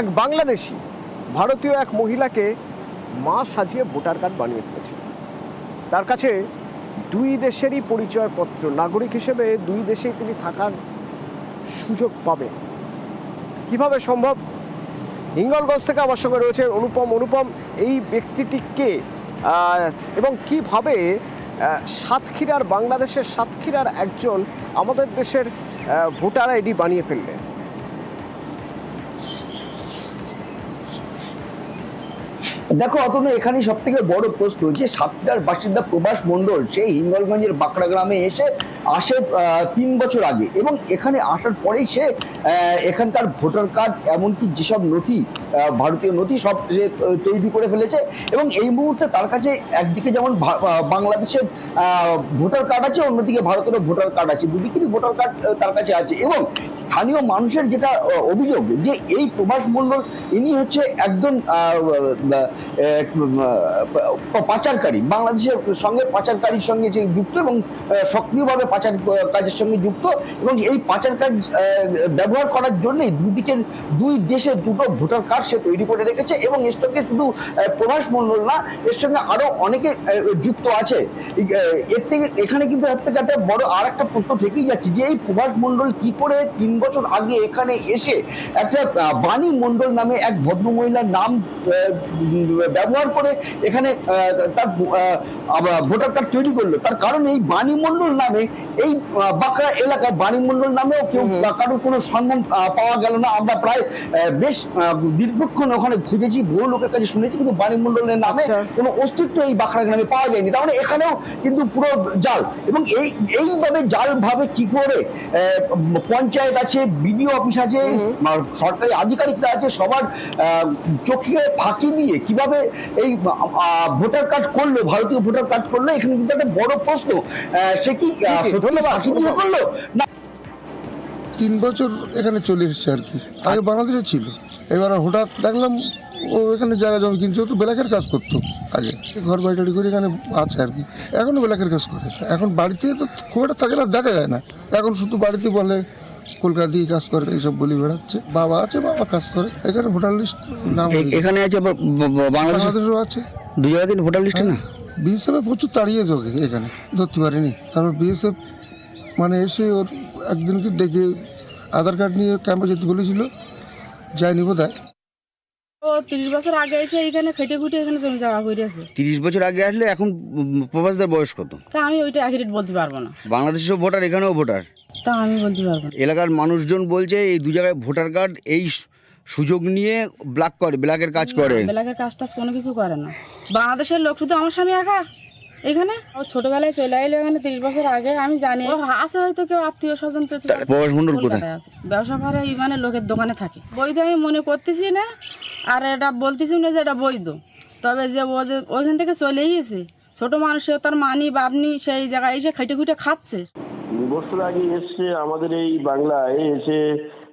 এক বাংলাদেশি ভারতীয় এক মহিলাকে মা সাজিয়ে ভোটার কার্ড বানিয়ে ফেলেছিল তার কাছে দুই দেশেরই পরিচয়পত্র। নাগরিক হিসেবে দুই দেশেই তিনি থাকার সুযোগ পাবেন। কীভাবে সম্ভব? হিঙ্গলগঞ্জ থেকে আমার সঙ্গে রয়েছে অনুপম। অনুপম, এই ব্যক্তিটি কে? এবং কীভাবে সাতক্ষীরার বাংলাদেশের সাতক্ষীরার একজন আমাদের দেশের ভোটার আইডি বানিয়ে ফেললেন? দেখো, অতনু এখানে সব থেকে বড় প্রশ্ন যে সাতটার বাসিন্দা প্রবাস মণ্ডল, সেই হিঙ্গলগঞ্জের বাঁকড়া গ্রামে এসে আসে তিন বছর আগে। এবং এখানে আসার পরেই সে এখানকার ভোটার কার্ড, এমনকি যেসব নথি ভারতীয় নথি সব তৈরি করে ফেলেছে এবং এই মুহূর্তে তার কাছে একদিকে যেমন বাংলাদেশের ভোটার কার্ড আছে, অন্যদিকে ভারতেরও ভোটার কার্ড আছে। দুদিকেরই ভোটার কার্ড তার কাছে আছে এবং স্থানীয় মানুষের যেটা অভিযোগ যে এই প্রভাস মণ্ডল ইনি হচ্ছে একজন পাচারকারী, বাংলাদেশের সঙ্গে পাচারকারীর সঙ্গে যে যুক্ত এবং সক্রিয়ভাবে পাচার কাজের সঙ্গে যুক্ত এবং এই পাচার কাজ ব্যবহার করার জন্যই দুদিকের, দুই দেশে দুটো ভোটার কার্ড সে তৈরি করে রেখেছে এবং এর সঙ্গে শুধু প্রভাস মণ্ডল না এর সঙ্গে আরও অনেকে যুক্ত আছে। এর থেকে এখানে কিন্তু থেকে একটা বড় আর একটা প্রশ্ন থেকেই যাচ্ছে যে এই প্রভাস মণ্ডল কি করে তিন বছর আগে এখানে এসে একটা বাণী মণ্ডল নামে এক ভদ্রমহিলার নাম ব্যবহার করে এখানে তার ভোটার কার্ড তৈরি করল। তার কারণ এই বাণী মণ্ডল নামে এই বাঁকড়া এলাকায় বাণী মণ্ডল নামেও কেউ কারোর কোনো সন্ধান পাওয়া গেল না। আমরা প্রায় বেশ দীর্ঘক্ষণ ওখানে খুঁজেছি বহু লোকের কাছে শুনেছি কিন্তু বাণী মণ্ডলের নামে আচ্ছা। কোনো অস্তিত্ব এই বাঁকড়া গ্রামে পাওয়া যায়নি। তার মানে এখানেও কিন্তু পুরো জাল। এবং এই এইভাবে জাল ভাবে কি করে পঞ্চায়েত আছে বিডিও অফিস আছে সরকারি আধিকারিকরা আছে সবার আহ, চোখে ফাঁকি দিয়ে কীভাবে এই ভোটার কার্ড করল ভারতীয় ভোটার কার্ড করল এখানে কিন্তু একটা বড় প্রশ্ন। আহ, সে কি ফাঁকি দিয়ে করল? না। তিন বছর এখানে চলে এসেছে আর কি। আগে বাংলাদেশে ছিল। এবার হঠাৎ দেখলাম ও এখানে জায়গা জমি কিনছে তো বেলাকের কাজ করতো আগে। ঘর বাড়ি টাড়ি করে এখানে আছে আর কি। এখনও বেলাকের কাজ করে। এখন বাড়িতে তো খুব একটা থাকে না দেখা যায় না। এখন শুধু বাড়িতে বলে কলকাতা দিয়ে কাজ করে এইসব বলি বেড়াচ্ছে। বাবা আছে বাবা কাজ করে। এখানে ভোটার লিস্ট নাম এখানে আছে বাংলাদেশও আছে। দু জায়গাতে ভোটার লিস্টে না? বিএসএফে প্রচুর তাড়িয়েছে ওকে এখানে। ধরতে পারিনি। তারপর বিএসএফ মানে এসে ওর একদিনকে ডেকে আধার কার্ড নিয়ে ক্যাম্পে যেতে বলেছিল। যায়নি বোধ ও তিরিশ বছর আগে এসে এখানে খেটে খুটে এখানে জমি জায়গা করেছে তিরিশ বছর আগে আসলে এখন প্রবাসীদের বয়স কত? তা আমি ওইটা অ্যাকুরেট বলতে পারব না। বাংলাদেশেও ভোটার এখানেও ভোটার? তা আমি বলতে পারব না। এলাকার মানুষজন বলছে এই দু জায়গায় ভোটার কার্ড এই সুযোগ নিয়ে ব্ল্যাক করে ব্ল্যাকের কাজ করে। বেলাকের কাজ টাজ কোনো কিছু করে না। বাংলাদেশের লোক শুধু আমার স্বামী একা? এখানে? ও ছোটবেলায় চলে এলো এখানে তিরিশ বছর আগে আমি জানি। ও আছে হয়তো কেউ আত্মীয় স্বজন ব্যবসা করে মানে লোকের দোকানে থাকে। বৈধ আমি মনে করতেছি না আর এটা বলতেছি না যে এটা বৈধ। তবে যে ও যে ওইখান থেকে চলে গিয়েছে ছোট মানুষের তার মানি বাপনি সেই জায়গায় এসে খেটে খুটে খাচ্ছে। দু বছর আগে এসছে আমাদের এই বাংলায় এসে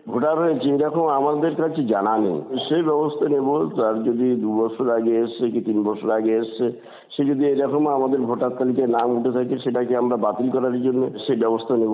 ভোটার হয়েছে, এরকম আমাদের কাছে জানা নেই। সেই ব্যবস্থা নেব, তার যদি দু বছর আগে এসছে কি তিন বছর আগে এসছে, সে যদি এরকম আমাদের ভোটার তালিকায় নাম উঠে থাকে, সেটাকে আমরা বাতিল করার জন্য সেই ব্যবস্থা নেব।